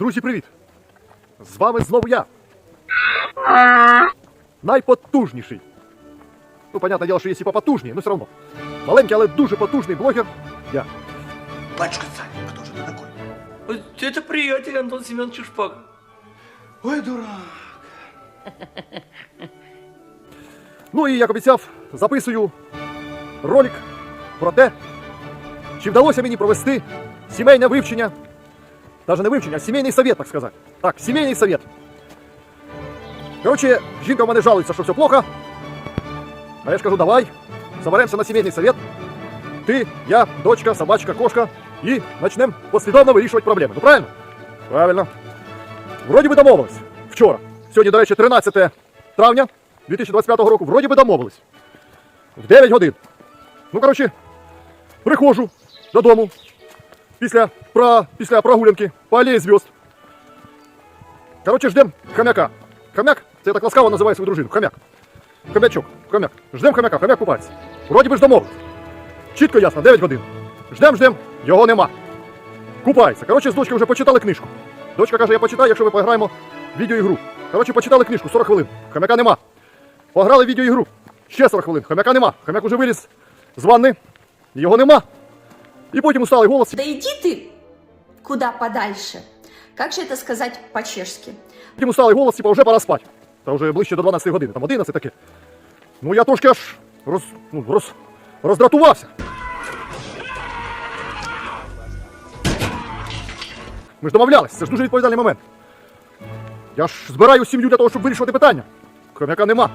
Друзі, привіт! З вами знову я. Найпотужніший. Ну, понятне діло, що є і попотужні, але все одно. Маленький, але дуже потужний блогер. Я. Батюшка царь, кто же ты такой? Вот Это приятель Антон Семенович Шпага. Ой, дурак. Ну і як обіцяв, записую ролик про те, чи вдалося мені провести сімейне вивчення. Навіть не вивчення, а сімейний совет, так сказати. Так, сімейний совет. Коротше, жінка в мене жалується, що все плохо. А я ж кажу, давай, соберемося на сімейний совет. Ти, я, дочка, собачка, кошка. І почнемо послідовно вирішувати проблеми. Ну правильно? Правильно. Вроді би домовились. Вчора. Сьогодні, до речі, 13 травня 2025 року. Вроді би домовились. В 9 годин. Ну, коротше, приходжу додому після, про, після прогулянки по алеї зв'язд. Коротше, ждем хомяка. Хомяк, це я так ласкаво називаю свою дружину. Хомяк. Хомячок, хомяк. Ждем хомяка, хомяк купається. Вроді би ж домовились. Чітко ясно, 9 годин. Ждем, ждем, його нема. Купається. Коротше, з дочкою вже почитали книжку. Дочка каже, я почитаю, якщо ми пограємо відеоігру. Коротше, почитали книжку 40 хвилин. Хомяка нема. Пограли відеоігру. Ще 40 хвилин. Хомяка нема. Хомяк уже виліз з ванни. Його нема. І потім усталий голос. Да иди ты куда подальше. Как же это сказать по-чешски? Потім усталий голос, типа, вже пора спати. Та вже ближче до 12 години, там 11 таке. Ну я трошки аж роз, ну, роз, роздратувався. Ми ж домовлялись, це ж дуже відповідальний момент. Я ж збираю сім'ю для того, щоб вирішувати питання. Хомяка нема.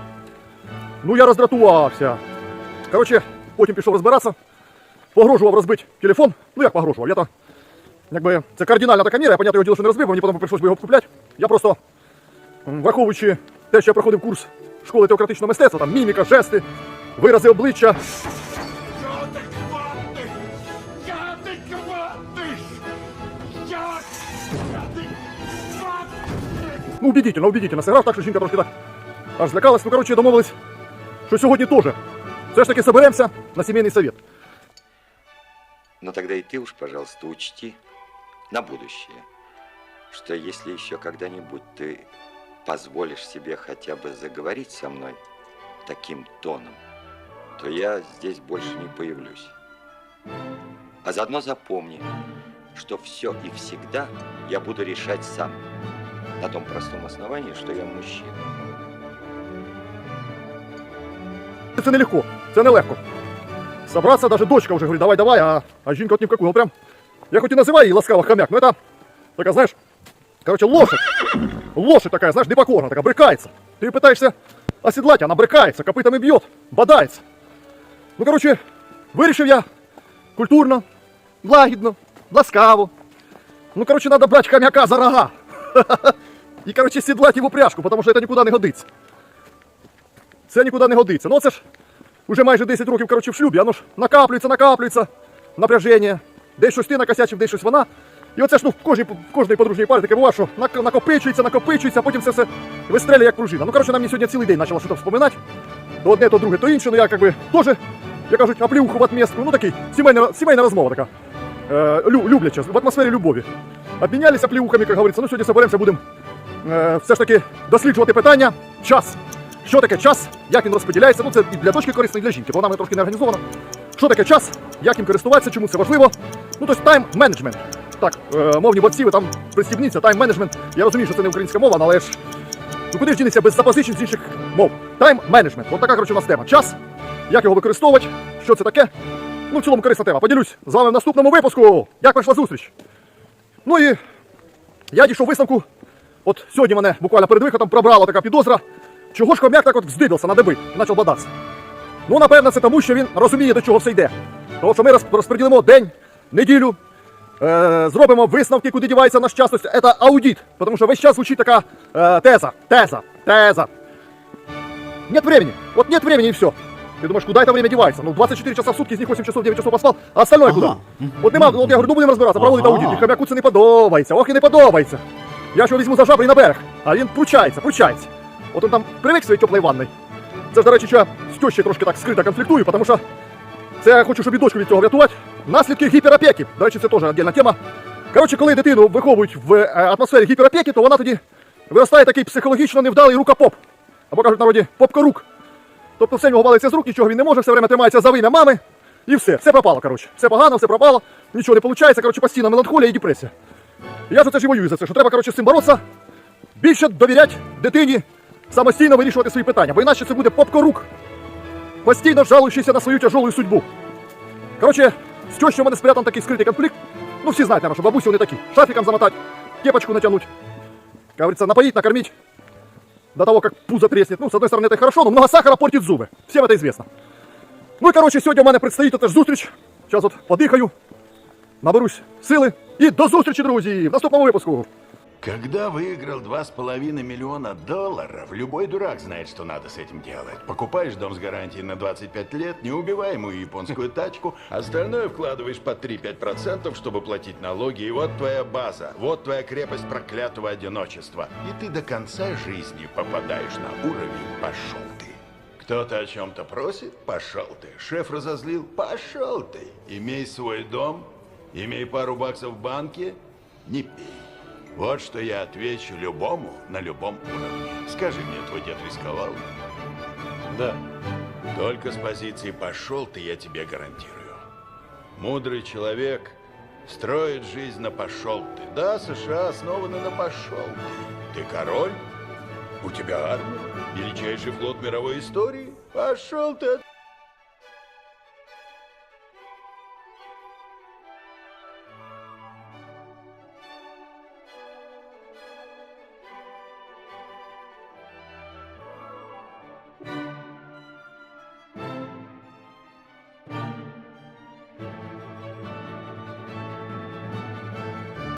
Ну я роздратувався. Коротше, потім пішов розбиратися, погрожував розбити телефон. Ну як погрожував? Я то якби це кардинальна така міра, я понятно його діло, що не розбив, бо мені потім прийшлось би його купляти. Я просто, враховуючи те, що я проходив курс школи теократичного мистецтва, там міміка, жести, вирази обличчя. Ну, убедительно, убедительно сыграв, так що жінка трошки так аж злякалась. Ну, коротше, домовились, що сьогодні теж все ж таки соберемося на сімейний совет. Но тогда и ты уж, пожалуйста, учти на будущее, что если еще когда-нибудь ты позволишь себе хотя бы заговорить со мной таким тоном, то я здесь больше не появлюсь. А заодно запомни, что все и всегда я буду решать сам, на том простом основании, что я мужчина. Це нелегко, це нелегко Собраться, даже дочка вже говорить, давай, давай, а, а жінка от ні в какую. Ну, прям, я хоть и называю її ласкаво хомяк, но это, така, знаешь, короче, лошадь. Лошадь такая, знаешь, непокорна, такая, брыкается. Ты пытаешься оседлать, она брыкается, копытами бьет, бодается. Ну, короче, вирішив я культурно, лагідно, ласкаво. Ну, короче, надо брать хомяка за рога. І, короче, седлать его пряжку, потому що це нікуди не годиться. Це нікуди не годиться. Ну це ж уже майже 10 років коротше, в шлюбі, воно ж накаплюється, накаплюється напряження. Десь щось ти накосячив, десь щось вона. І оце ж ну, в кожній, в кожній подружній парі таке буває, що накопичується, накопичується, а потім це все вистрелює як пружина. Ну, коротше, нам сьогодні цілий день почало щось вспоминати. То одне, то друге, то інше. Ну я як би теж, як кажуть, оплюху в отмістку. Ну такий, сімейна, сімейна розмова така. Е, лю, любляча, в атмосфері любові. Обмінялися плівками, як говориться. Ну сьогодні соберемося, будемо е, все ж таки досліджувати питання. Час. Що таке час, як він розподіляється? Ну це і для дочки корисно, і для жінки, бо вона мене трошки не організована. Що таке час, як їм користуватися, чому це важливо? Ну тобто тайм менеджмент. Так, е, мовні борці, ви там пристібніться, тайм менеджмент. Я розумію, що це не українська мова, але ж ну куди ж дінеться без запозичень з інших мов? Тайм менеджмент. От така коротше у нас тема. Час, як його використовувати, що це таке. Ну, в цілому корисна тема. Поділюсь з вами в наступному випуску. Як пройшла зустріч? Ну і я дійшов висновку. От сьогодні мене буквально перед виходом пробрала така підозра. Чого ж хомяк так от вздибився на деби і почав бодатися? Ну, напевно, це тому, що він розуміє, до чого все йде. Тому що ми розподілимо день, неділю, е, зробимо висновки, куди дівається наш час. Тобто Це аудит. Тому що весь час звучить така е, теза, теза, теза. Нет времени. Вот нет времени и все. Ты думаешь, куда это время девается? Ну, 24 часа в сутки, из них 8 часов, 9 часов поспал, а остальное куда? От нема, от я говорю, ну будемо розбиратися, проводить аудит. І хомяку це не подобається, ох і не подобається. Я його візьму за жабри на берег, а він пручається, пручається. От він там привик своїй теплої ванни. Це ж, до речі, що з тещою трошки так скрито конфліктую, тому що це я хочу, щоб і дочку від цього врятувати. Наслідки гіперопеки. До речі, це теж віддільна тема. Коротше, коли дитину виховують в е, атмосфері гіперопеки, то вона тоді виростає такий психологічно невдалий рукопоп. Або кажуть народі попкорук. Тобто все в нього валиться з рук, нічого він не може, все время тримається за вим'я мами, і все, все пропало, коротше. Все погано, все пропало, нічого не виходить, коротше, постійна меланхолія і депресія. Я ж оце ж і воюю за це, що треба, коротше, з цим боротися, більше довіряти дитині самостійно вирішувати свої питання, бо іначе це буде попкорук, постійно жалуючийся на свою тяжолу судьбу. Коротше, з чого що в мене спрятан такий скритий конфлікт, ну всі знають, наверное, що бабусі вони такі. Шафиком замотать, кепочку натянуть, как говорится, напоить, накормить, до того, как пузо треснет. Ну, с одной стороны, это и хорошо, но много сахара портит зубы. Всем это известно. Ну і коротше, сьогодні в мене предстоїть теж зустріч. Зараз от подихаю, наберусь сили. І до зустрічі, друзі, в наступному випуску. Когда выиграл 2,5 миллиона долларов, любой дурак знает, что надо с этим делать. Покупаешь дом с гарантией на 25 лет, неубиваемую японскую тачку, остальное вкладываешь по 3-5%, чтобы платить налоги, и вот твоя база, вот твоя крепость проклятого одиночества. И ты до конца жизни попадаешь на уровень «пошел ты». Кто-то о чем-то просит? Пошел ты. Шеф разозлил? Пошел ты. Имей свой дом, имей пару баксов в банке, не пей. Вот что я отвечу любому на любом уровне. Скажи мне, твой дед рисковал? Да. Только с позиции «пошел ты» я тебе гарантирую. Мудрый человек строит жизнь на «пошел ты». Да, США основаны на «пошел ты». Ты король? У тебя армия? Величайший флот мировой истории? Пошел ты от